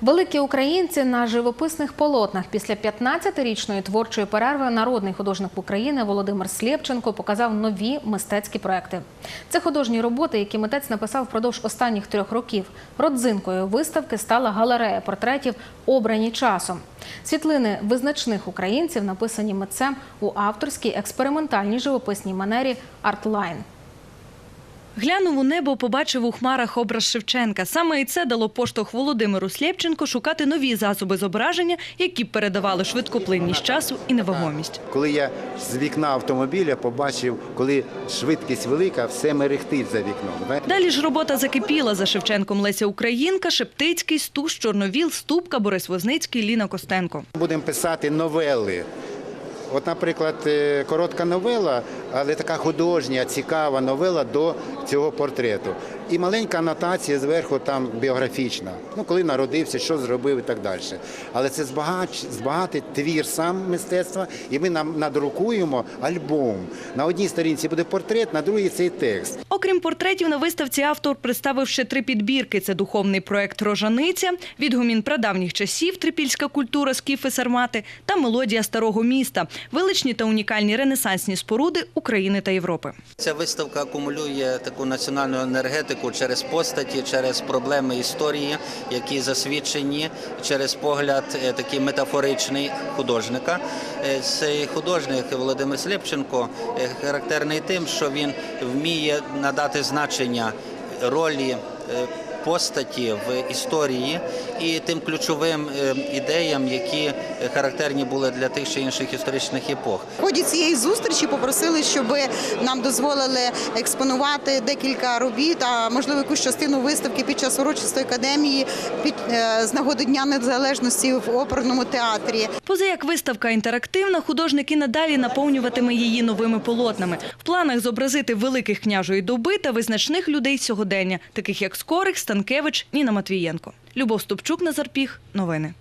Великі українці на живописних полотнах після 15-річної творчої перерви народний художник України Володимир Слєпченко показав нові мистецькі проекти. Це художні роботи, які митець написав впродовж останніх трьох років. Родзинкою виставки стала галерея портретів Обрані часом. Світлини визначних українців написані митцем у авторській експериментальній живописній манері Артлайн. Глянув у небо, побачив у хмарах образ Шевченка. Саме і це дало поштовх Володимиру Слєпченко шукати нові засоби зображення, які б передавали швидкоплинність часу і невагомість. Коли я з вікна автомобіля побачив, коли швидкість велика, все мерехтить за вікном. Далі ж робота закипіла за Шевченком Леся Українка, Шептицький, Стуш, Чорновіл, Ступка, Борис Возницький, Ліна Костенко. Будемо писати новели. От, наприклад, е, коротка новела, але така художня, цікава новела до цього портрету. І маленька анотація зверху там біографічна. Ну, коли народився, що зробив і так далі. Але це збагач, збагатить твір сам мистецтва, і ми нам надрукуємо альбом. На одній сторінці буде портрет, на другій цей текст. Окрім портретів, на виставці автор представив ще три підбірки. Це духовний проект Рожаниця, відгумін прадавніх часів, трипільська культура, скіфи сармати та мелодія старого міста, величні та унікальні ренесансні споруди України та Європи. Ця виставка акумулює таку національну енергетику через постаті, через проблеми історії, які засвідчені через погляд е, такий метафоричний художника. Е, Цей художник Володимир Слєпченко е, характерний тим, що він вміє надати значення ролі. Постаті в історії і тим ключовим е, ідеям, які е, характерні були для тих чи інших історичних епох. В ході цієї зустрічі попросили, щоб нам дозволили експонувати декілька робіт, а можливо якусь частину виставки під час урочистої академії під е, з нагоди Дня Незалежності в оперному театрі. Поза як виставка інтерактивна, художник і надалі наповнюватиме її новими полотнами. В планах зобразити великих княжої доби та визначних людей сьогодення, таких як скорих Скорик, Станкевич, Ніна Матвієнко. Любов Ступчук, Назар Піх. Новини.